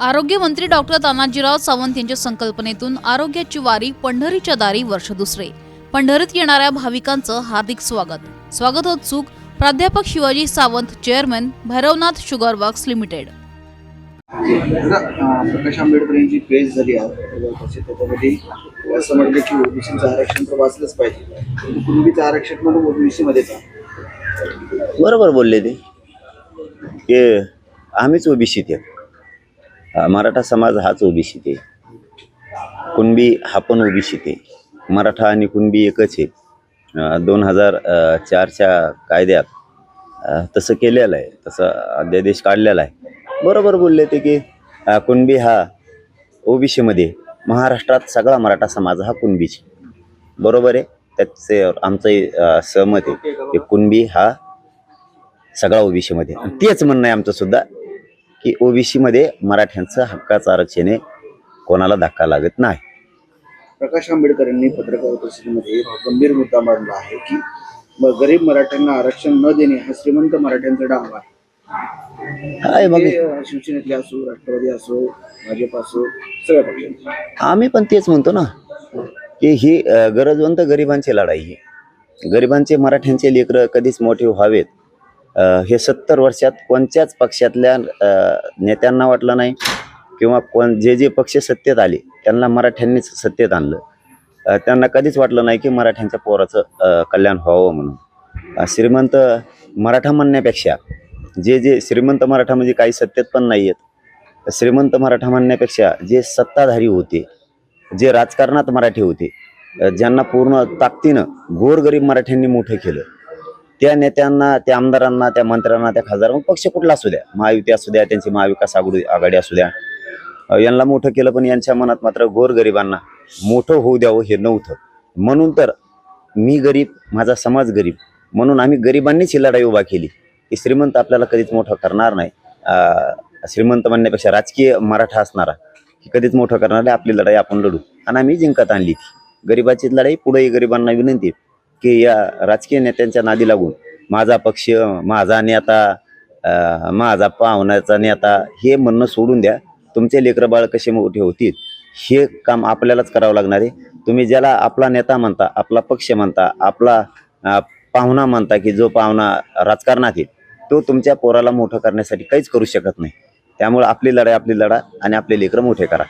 आरोग्यमंत्री डॉक्टर तानाजीराव सावंत यांच्या संकल्पनेतून आरोग्याची वारी पंढरीच्या दारी वर्ष दुसरे. पंढरीत येणाऱ्या भाविकांचं हार्दिक स्वागत. स्वागतोत्सुक प्राध्यापक Shivaji Sawant chairman Bhairavnath sugar works limited. Prakash Ambedkar यांची पेज झाली आहे. त्याच्यामध्ये असं म्हटलं की ओबीसीचं आरक्षण तर वाचलंच पाहिजे. कुणबीचं आरक्षण म्हणून ओबीसी मध्येच आहे बरोबर बोलले ते. की आम्हीच ओबीसीत आहे मराठा समाज हाच ओबीसीत आहे कुणबी हा पण ओबीसीत आहे मराठा आणि कुणबी एकच आहे दोन हजार चारच्या कायद्यात तसं केलेलं आहे. तसं अध्यादेश काढलेला आहे. बरोबर बोलले ते की कुणबी हा ओबीसीमध्ये महाराष्ट्रात सगळा मराठा समाज हा कुणबीच. बरोबर आहे? त्याचे आमचं सहमत आहे की कुणबी हा सगळा ओबीसीमध्ये. तेच म्हणणं आहे आमचं सुद्धा. की ओबीसी मध्ये मराठ्यांचं हक्काचं आरक्षण कोणाला धक्का लागत नाही. प्रकाश आंबेडकर यांनी पत्रकार परिषदेमध्ये गंभीर मुद्दा मांडला आहे की गरीब मराठ्यांना आरक्षण न देणे हा श्रीमंत मराठ्यांचा डाव आहे. मग शिवसेनेतले असो राष्ट्रवादी असो भाजप असो सगळ्या पक्षांचे. आम्ही पण तेच म्हणतो ना की ही गरजवंत गरिबांची लढाई आहे गरिबांचे मराठ्यांचे लेकरं कधीच मोठे व्हावेत. हे सत्तर वर्षात कोणत्याच पक्षातल्या नेत्यांना वाटलं नाही किंवा कोण जे जे पक्ष सत्तेत आले त्यांना मराठ्यांनीच सत्तेत आणलं. त्यांना कधीच वाटलं नाही की मराठ्यांच्या पोराचं कल्याण व्हावं म्हणून. श्रीमंत मराठा म्हणण्यापेक्षा जे जे श्रीमंत मराठा म्हणजे काही सत्तेत पण नाही आहेत श्रीमंत मराठा म्हणण्यापेक्षा जे सत्ताधारी होते जे राजकारणात मराठी होते ज्यांना पूर्ण ताकदीनं गोरगरीब मराठ्यांनी मोठं केलं त्या नेत्यांना त्या आमदारांना त्या मंत्र्यांना त्या खासदारांना पक्ष कुठला असू द्या? महायुती असू द्या त्यांची महाविकास आघाडी आघाडी असू द्या. यांना मोठं केलं पण यांच्या मनात मात्र गोरगरिबांना मोठं होऊ द्यावं हे नव्हतं. म्हणून तर मी गरीब माझा समाज गरीब. म्हणून आम्ही गरिबांनीच ही लढाई उभा केली. की श्रीमंत आपल्याला कधीच मोठं करणार नाही. श्रीमंत म्हणण्यापेक्षा राजकीय मराठा असणारा की कधीच मोठं करणार आपली लढाई आपण लढू. आणि आम्ही जिंकत आणली. ती गरिबाची लढाई पुढेही गरिबांना विनंती आहे. की या राजकीय नेत्यांच्या नादी लागून माझा पक्ष माझा नेता माझा पाहुण्याचा नेता हे म्हणणं सोडून द्या. तुमचे लेकरं बाळ कसे मोठे होतील हे काम आपल्यालाच करावं लागणार आहे. तुम्ही ज्याला आपला नेता म्हणता आपला पक्ष म्हणता आपला पाहुणा म्हणता की जो पाहुणा राजकारणात येईल तो तुमच्या पोराला मोठं करण्यासाठी काहीच करू शकत नाही. त्यामुळे आपली लढाई आपली लढा आणि आपले लेकरं मोठे करा.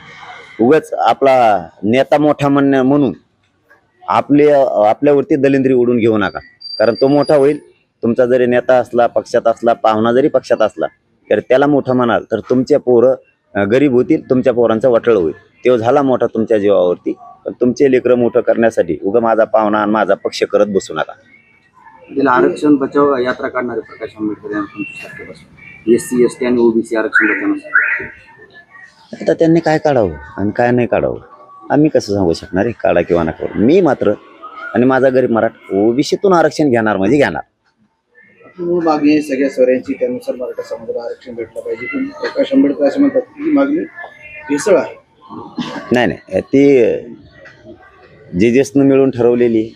उगाच आपला नेता मोठा म्हणण्या म्हणून आपले आपल्यावरती दलिंद्री उडून घेऊ नका. कारण तो मोठा होईल तुमचा जरी नेता असला पक्षात असला पाहुणा जरी पक्षात असला तर त्याला मोठं म्हणाल तर तुमचे पोरं गरीब होतील तुमच्या पोरांचा वटळ होईल. तो झाला मोठा तुमच्या जीवावरती पण तुमचे लेकरं मोठं करण्यासाठी उगा माझा पाहुणा आणि माझा पक्ष करत बसू नका. आरक्षण बचाव यात्रा काढणारे प्रकाश आंबेडकर यांना एस सी एस टी आणि ओबीसी आरक्षण बचावण्यासाठी. आता त्यांनी काय काढावं आणि काय नाही काढावं? आम्ही कसं सांगू शकणार आहे? काढा किंवा नका मी मात्र आणि माझा गरीब मराठ ओबीसीतून आरक्षण घेणार म्हणजे घेणार. मूळ मागणी आहे सगळ्या स्वरांची त्यानुसार मराठा समाजाला आरक्षण भेटलं पाहिजे. पण प्रकाश आंबेडकर असं म्हणतात की ही मागणी भेसळ आहे. नाही नाही. ती जे जेसनं मिळून ठरवलेली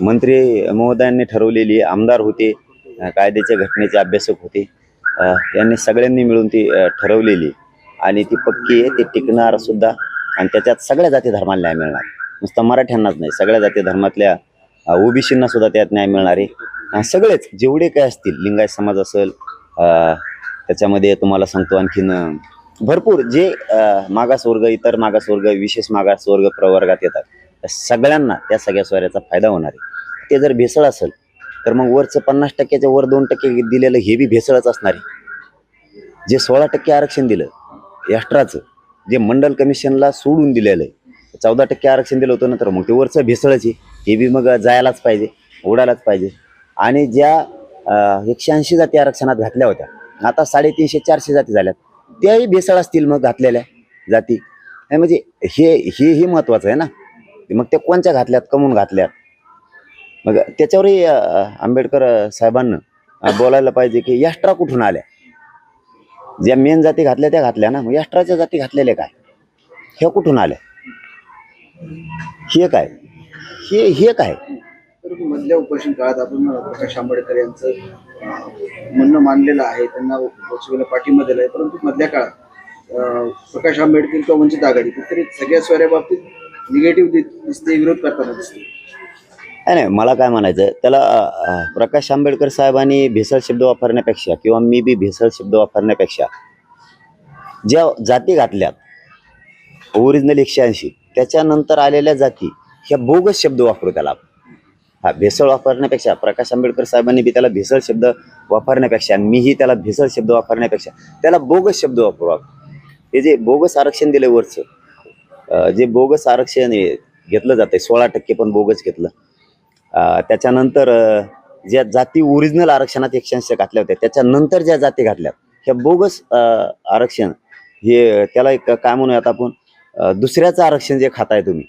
मंत्री महोदयांनी ठरवलेली आमदार होते कायद्याच्या घटनेचे अभ्यासक होते यांनी सगळ्यांनी मिळून ती ठरवलेली. आणि ती पक्की आहे ती टिकणार सुद्धा. आणि त्याच्यात सगळ्या जाती धर्माला न्याय मिळणार. नुसतं मराठ्यांनाच नाही सगळ्या जाती धर्मातल्या ओबीसींना सुद्धा त्यात न्याय मिळणार आहे. सगळेच जेवढे काय असतील लिंगायत समाज असेल त्याच्यामध्ये तुम्हाला सांगतो आणखीन भरपूर जे मागासवर्ग इतर मागासवर्ग विशेष मागासवर्ग प्रवर्गात येतात त्या सगळ्यांना त्या सगळ्या सोयऱ्याचा फायदा होणार आहे. ते जर भेसळ असेल तर मग वरचं पन्नास टक्क्याच्या वर दोन टक्के दिलेलं हे बी भेसळच असणार आहे. जे सोळा टक्के आरक्षण दिलं एक्स्ट्राचं जे मंडल कमिशनला सोडून दिलेलं आहे. चौदा टक्के आरक्षण दिलं होतं ना तर मग ते वरचं भेसळच आहे. हे बी मग जायलाच पाहिजे उडायलाच पाहिजे. आणि ज्या एकशे ऐंशी जाती आरक्षणात घातल्या होत्या आता साडेतीनशे चारशे जाती झाल्यात. त्याही भेसळ असतील मग घातलेल्या जाती. म्हणजे हे हे हे महत्त्वाचं आहे ना. मग त्या कोणच्या घातल्यात कमवून घातल्यात? मग त्याच्यावरही आंबेडकर साहेबांना बोलायला पाहिजे की यष्ट्रा कुठून आल्या? ज्या मेन जाती घातल्या त्या घातल्या ना. मग यष्ट्राच्या जाती घातलेल्या काय? ह्या कुठून आल्या हे काय? हे हे काय? परंतु मधल्या उपोषण काळात आपण प्रकाश आंबेडकर यांचं म्हणणं मानलेलं आहे. त्यांना लोकसभेला पाठिंबा दिला आहे. परंतु मधल्या काळात प्रकाश आंबेडकर किंवा वंचित आघाडी तरी सगळ्या सोयऱ्या बाबतीत निगेटिव्ह दिसते विरोध करताना दिसते. नाही नाही मला काय म्हणायचं त्याला प्रकाश आंबेडकर साहेबांनी भेसळ शब्द वापरण्यापेक्षा किंवा मी बी भेसळ शब्द वापरण्यापेक्षा ज्या जाती घातल्यात ओरिजिनल एकशे ऐंशी त्याच्यानंतर आलेल्या जाती ह्या बोगस शब्द वापरू त्याला हा भेसळ वापरण्यापेक्षा प्रकाश आंबेडकर साहेबांनी बी त्याला भेसळ शब्द वापरण्यापेक्षा आणि मीही त्याला भेसळ शब्द वापरण्यापेक्षा त्याला बोगस शब्द वापरू हे जे बोगस आरक्षण दिले वरचं जे बोगस आरक्षण घेतलं जातंय सोळा टक्के पण बोगस घेतलं. त्याच्यानंतर ज्या जाती ओरिजिनल आरक्षणात एकशे ऐंशी घातल्या होत्या त्याच्यानंतर ज्या जाती घातल्या ह्या बोगस आरक्षण हे त्याला एक काय म्हणूयात आपण दुसऱ्याचं आरक्षण जे खाताय तुम्ही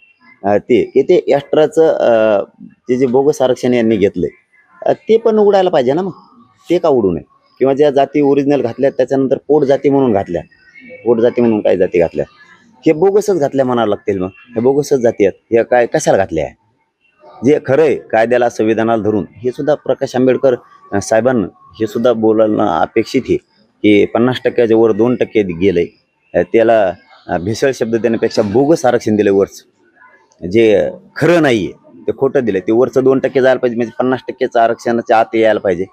ते की ते एक्स्ट्राचं जे ते जे बोगस आरक्षण यांनी घेतलंय ते पण उघडायला पाहिजे ना मग ते का उडू नये? किंवा ज्या जाती ओरिजिनल घातल्या त्याच्यानंतर पोट जाती म्हणून घातल्या पोट जाती म्हणून काही जाती घातल्या हे बोगसच घातल्या म्हणावं लागतील मग हे बोगसच जाती आहेत हे काय कशाला घातल्या? आहे जे खरं आहे कायद्याला संविधानाला धरून हे सुद्धा प्रकाश आंबेडकर साहेबांना हे सुद्धा बोलणं अपेक्षित आहे की पन्नास टक्क्याच्या वर दोन टक्के गेलं. आहे त्याला भेसळ शब्द देण्यापेक्षा बोगस आरक्षण दिलं वरचं. जे खरं नाही आहे ते खोटं दिलं. ते वरचं दोन टक्के जायला पाहिजे म्हणजे पन्नास टक्केचं आरक्षणाच्या आत यायला पाहिजे.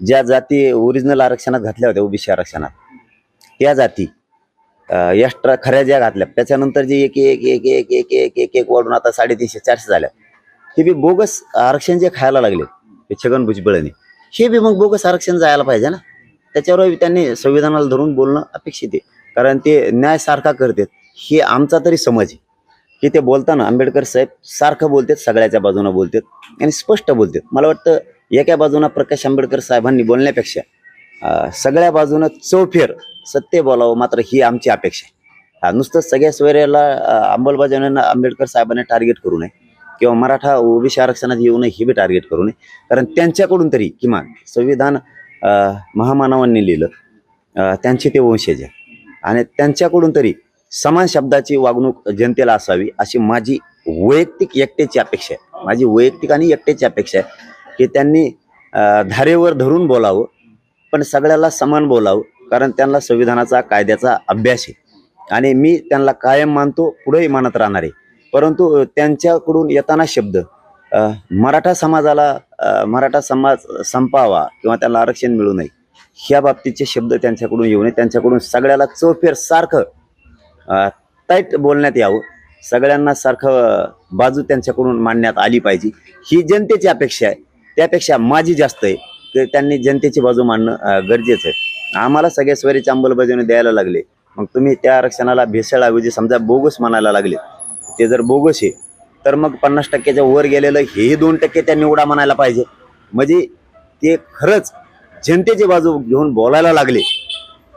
ज्या जाती ओरिजिनल आरक्षणात घातल्या होत्या ओबीसी आरक्षणात त्या जाती एक्स्ट्रा खऱ्या ज्या घातल्या. त्याच्यानंतर जे एक एक एक एक एक एक एक एक वाढून आता साडेतीनशे चारशे झाल्या. हे बी बोगस आरक्षण जे खायला लागले हे छगन भुजबळने. हे बी मग बोगस आरक्षण जायला पाहिजे ना. त्याच्यावर त्यांनी संविधानाला धरून बोलणं अपेक्षित आहे. कारण ते न्याय सारखा करतात. हे आमचा तरी समज आहे. की ते बोलताना आंबेडकर साहेब सारखं बोलतात सगळ्याच्या बाजूनं बोलतात आणि स्पष्ट बोलतात. मला वाटतं एका बाजूनं प्रकाश आंबेडकर साहेबांनी बोलण्यापेक्षा सगळ्या बाजूनं चौफेर सत्य बोलावं मात्र ही आमची अपेक्षा आहे. नुसतं सगळ्या सोयऱ्याला अं, अंमलबजावणीनं आंबेडकर साहेबांनी टार्गेट करू नये किंवा मराठा ओबीसी आरक्षणात येऊ नये हे बी टार्गेट करू नये. कारण त्यांच्याकडून तरी किमान संविधान महामानवांनी लिहिलं त्यांचे ते वंशज आहे. आणि त्यांच्याकडून तरी समान शब्दाची वागणूक जनतेला असावी अशी माझी वैयक्तिक एकट्याची अपेक्षा आहे. माझी वैयक्तिक आणि एकट्याची अपेक्षा आहे की त्यांनी धारेवर धरून बोलावं पण सगळ्याला समान बोलावं कारण त्यांना संविधानाचा कायद्याचा अभ्यास आहे. आणि मी त्यांना कायम मानतो पुढेही मानत राहणार आहे. परंतु त्यांच्याकडून येताना शब्द मराठा समाजाला मराठा समाज संपावा किंवा त्याला आरक्षण मिळू नये ह्या बाबतीचे शब्द त्यांच्याकडून येऊ नये. त्यांच्याकडून सगळ्याला चौफेर सारखं टाईट बोलण्यात यावं. सगळ्यांना सारखं बाजू त्यांच्याकडून मांडण्यात आली पाहिजे. ही जनतेची अपेक्षा आहे. त्यापेक्षा माझी जास्त आहे. ते त्यांनी जनतेची बाजू मांडणं गरजेचं आहे. आम्हाला सगळ्या स्वरीची अंमलबजावणी द्यायला लागले. मग तुम्ही त्या आरक्षणाला भेसळऐवजी समजा बोगस म्हणायला लागले. ते जर बोगस आहे तर मग पन्नास टक्क्याच्या वर गेलेलं हेही दोन टक्के त्या निवडा म्हणायला पाहिजे. म्हणजे ते खरंच जनतेची बाजू घेऊन बोलायला लागले.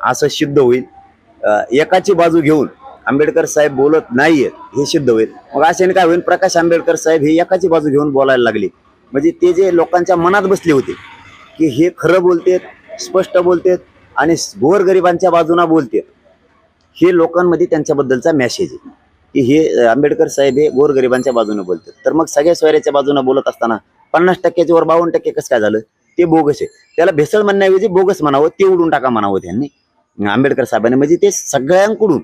असं सिद्ध होईल. एकाची बाजू घेऊन आंबेडकर साहेब बोलत नाहीयेत हे सिद्ध होईल. मग अशाने काय होईल? प्रकाश आंबेडकर साहेब हे एकाची बाजू घेऊन बोलायला लागले. म्हणजे ते जे लोकांच्या मनात बसले होते की हे खरं बोलतेत स्पष्ट बोलतेत आणि गोरगरिबांच्या बाजूना बोलतेत. हे लोकांमध्ये त्यांच्याबद्दलचा मेसेज आहे. की हे आंबेडकर साहेब हे गोरगरिबांच्या बाजूने बोलतात. तर मग सगळ्या सोयऱ्याच्या बाजूने बोलत असताना पन्नास टक्क्याच्या वर बावन्न टक्के कसं काय झालं? ते बोगस आहे. त्याला भेसळ म्हणण्याऐवजी बोगस म्हणावं ते उडून टाका म्हणावं त्यांनी. आंबेडकर साहेबांनी म्हणजे ते सगळ्यांकडून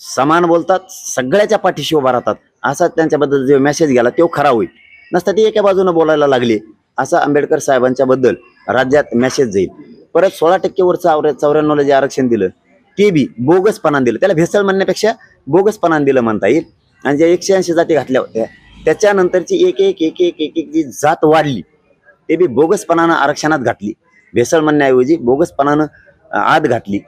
समान बोलतात सगळ्याच्या पाठीशी उभा राहतात. असा त्यांच्याबद्दल जो मेसेज गेला तो खरा होईल. नसता ते एका बाजूने बोलायला लागले. असा आंबेडकर साहेबांच्या बद्दल राज्यात मेसेज जाईल. परत सोळा टक्केवरचं आवर चौऱ्याण्णवला जे आरक्षण दिलं ते बी बोगसपणान दिलं. त्याला भेसळ म्हणण्यापेक्षा बोगसपणान दिलं म्हणता येईल. आणि ज्या एकशे ऐंशी जाती घातल्या होत्या त्याच्यानंतरची एक एक एक एक एक एक जी जात वाढली ते बी बोगसपणानं आरक्षणात घातली. भेसळ म्हणण्याऐवजी बोगसपणानं आत घातली.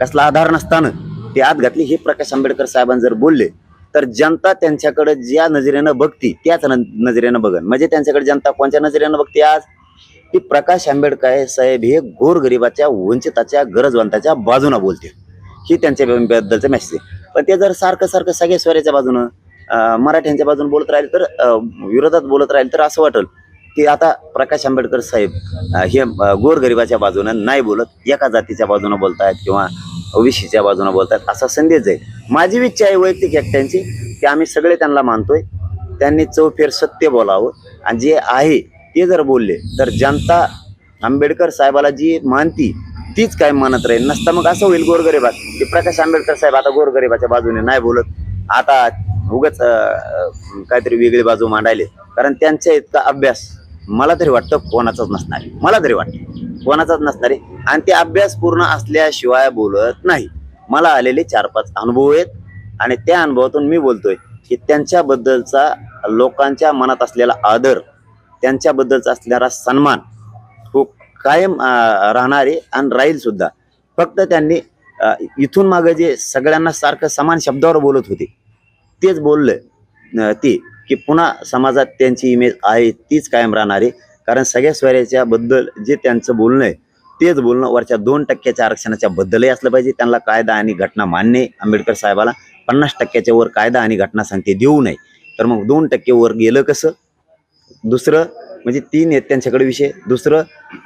कसला आधार नसताना ते आत घातली. हे प्रकाश आंबेडकर साहेबांनी जर बोलले तर जनता त्यांच्याकडे ज्या नजरेनं बघती त्याच न- नजरेनं बघन. म्हणजे त्यांच्याकडे जनता कोणत्या नजरेनं बघते आज? की प्रकाश आंबेडकर साहेब हे गोरगरिबाच्या वंचिताच्या गरजवंताच्या बाजूनं बोलते ही त्यांच्याबद्दलचं मॅसेज मेसेज आहे. पण ते जर सारखं सारखं सगळ्या स्वराच्या बाजूनं मराठ्यांच्या बाजून बोलत राहील तर विरोधात बोलत राहील तर असं वाटेल की आता प्रकाश आंबेडकर साहेब हे गोरगरिबाच्या बाजूनं नाही बोलत एका जातीच्या बाजूनं बोलत आहेत किंवा ओबीसीच्या बाजूनं बोलतात. असा संदेश जाईल माझी इच्छा आहे वैयक्तिक एकट्यांची की आम्ही सगळे त्यांना मानतोय. त्यांनी चौफेर सत्य बोलावं. आणि जे आहे ते जर बोलले तर जनता आंबेडकर साहेबाला जी मानती तीच काय मानत राहील. नसता मग असं होईल गोरगरिबात. की प्रकाश आंबेडकर साहेब आता गोरगरिबाच्या बाजूने नाही बोलत. आता उगाच काहीतरी वेगळी बाजू मांडायले. कारण त्यांच्या इतका अभ्यास मला तरी वाटतं कोणाचाच नसणार. मला तरी वाटतं. कोणाचाच नसणार आहे. आणि ते अभ्यास पूर्ण असल्याशिवाय बोलत नाही. मला आलेले चार पाच अनुभव आहेत. आणि त्या अनुभवातून मी बोलतोय की त्यांच्याबद्दलचा लोकांच्या मनात असलेला आदर त्यांच्याबद्दलचा असलेला सन्मान हो कायम राहणारे राहणार आहे आणि राहील सुद्धा. फक्त त्यांनी इथून मागं जे सगळ्यांना सारखं समान शब्दावर बोलत होते तेच बोललं ते की पुन्हा समाजात त्यांची इमेज आहे तीच कायम राहणार. आहे कारण सगळ्या स्वराज्याच्या बद्दल जे त्यांचं बोलणं आहे तेच बोलणं वरच्या दोन टक्क्याच्या आरक्षणाच्या बद्दलही असलं पाहिजे. त्यांना कायदा आणि घटना मान्य आहे. आंबेडकर साहेबाला पन्नास टक्क्याच्या वर कायदा आणि घटना सांगते देऊ नये. तर मग दोन टक्के वर गेलं कसं? दुसरं म्हणजे तीन आहेत त्यांच्याकडे विषय. दुसरं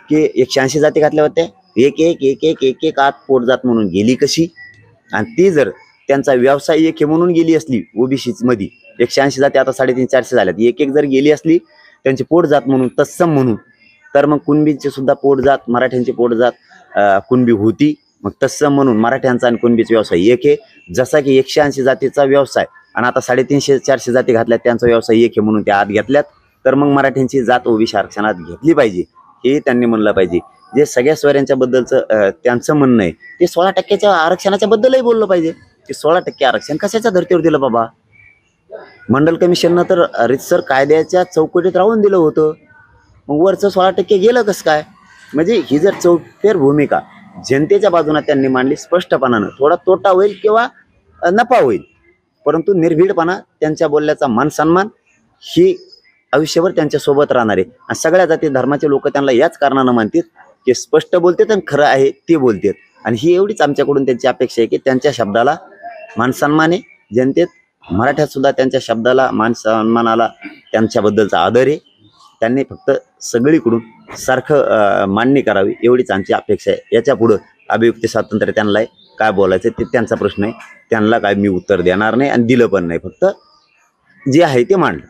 की एकशे ऐंशी जाती घातल्या होत्या. एक एक एक एक एक एक आत पोट जात म्हणून गेली कशी? आणि ती जर त्यांचा व्यवसाय एक म्हणून गेली असली ओबीसी मध्ये एकशे ऐंशी जाती आता साडेतीन चारशे झाल्यात. एक एक जर गेली असली त्यांची पोट जात म्हणून तत्सम म्हणून. तर मग कुणबींचे सुद्धा पोट जात मराठ्यांची पोट जात कुणबी होती. मग तत्सम म्हणून मराठ्यांचा आणि कुणबीचा व्यवसाय एक आहे. जसा की एकशे ऐंशी जातीचा व्यवसाय आणि आता साडेतीनशे चारशे जाती घातल्यात त्यांचा व्यवसाय एक आहे म्हणून त्या आत घेतल्यात. तर मग मराठ्यांची जात ओबीसी आरक्षणात घेतली पाहिजे. हे त्यांनी म्हणलं पाहिजे. जे सगळ्या स्वरांच्या बद्दलचं त्यांचं म्हणणं आहे ते सोळा टक्क्याच्या आरक्षणाच्या बद्दलही बोललं पाहिजे. ते सोळा टक्के आरक्षण कशाच्या धर्तीवर दिलं बाबा? मंडल कमिशननं तर रितसर कायद्याच्या चौकटीत राहून दिलं होतं. मग वरचं सोळा टक्के गेलं कसं काय? म्हणजे ही जर चौफेर भूमिका जनतेच्या बाजूने त्यांनी मांडली स्पष्टपणानं. थोडा तोटा होईल किंवा नफा होईल. परंतु निर्भीडपणा त्यांच्या बोलल्याचा मान सन्मान ही आयुष्यभर त्यांच्यासोबत राहणार. आहे आणि सगळ्या जाती धर्माचे लोक त्यांना याच कारणानं मानतात की स्पष्ट बोलतात आणि खरं आहे ते बोलतात. आणि ही एवढीच आमच्याकडून त्यांची अपेक्षा आहे की त्यांच्या शब्दाला मान सन्मान आहे जनतेत मराठ्यात सुद्धा त्यांच्या शब्दाला मान सन्मानाला त्यांच्याबद्दलचा आदर आहे. त्यांनी फक्त सगळीकडून सारखं मांडणी मान्य करावी एवढीच आमची अपेक्षा आहे. याच्या पुढं अभिव्यक्ती स्वातंत्र्य त्यांना आहे काय बोलायचं ते त्यांचा प्रश्न आहे. त्यांना काय मी उत्तर देणार नाही आणि दिलं पण नाही. फक्त जे आहे ते मांडलं.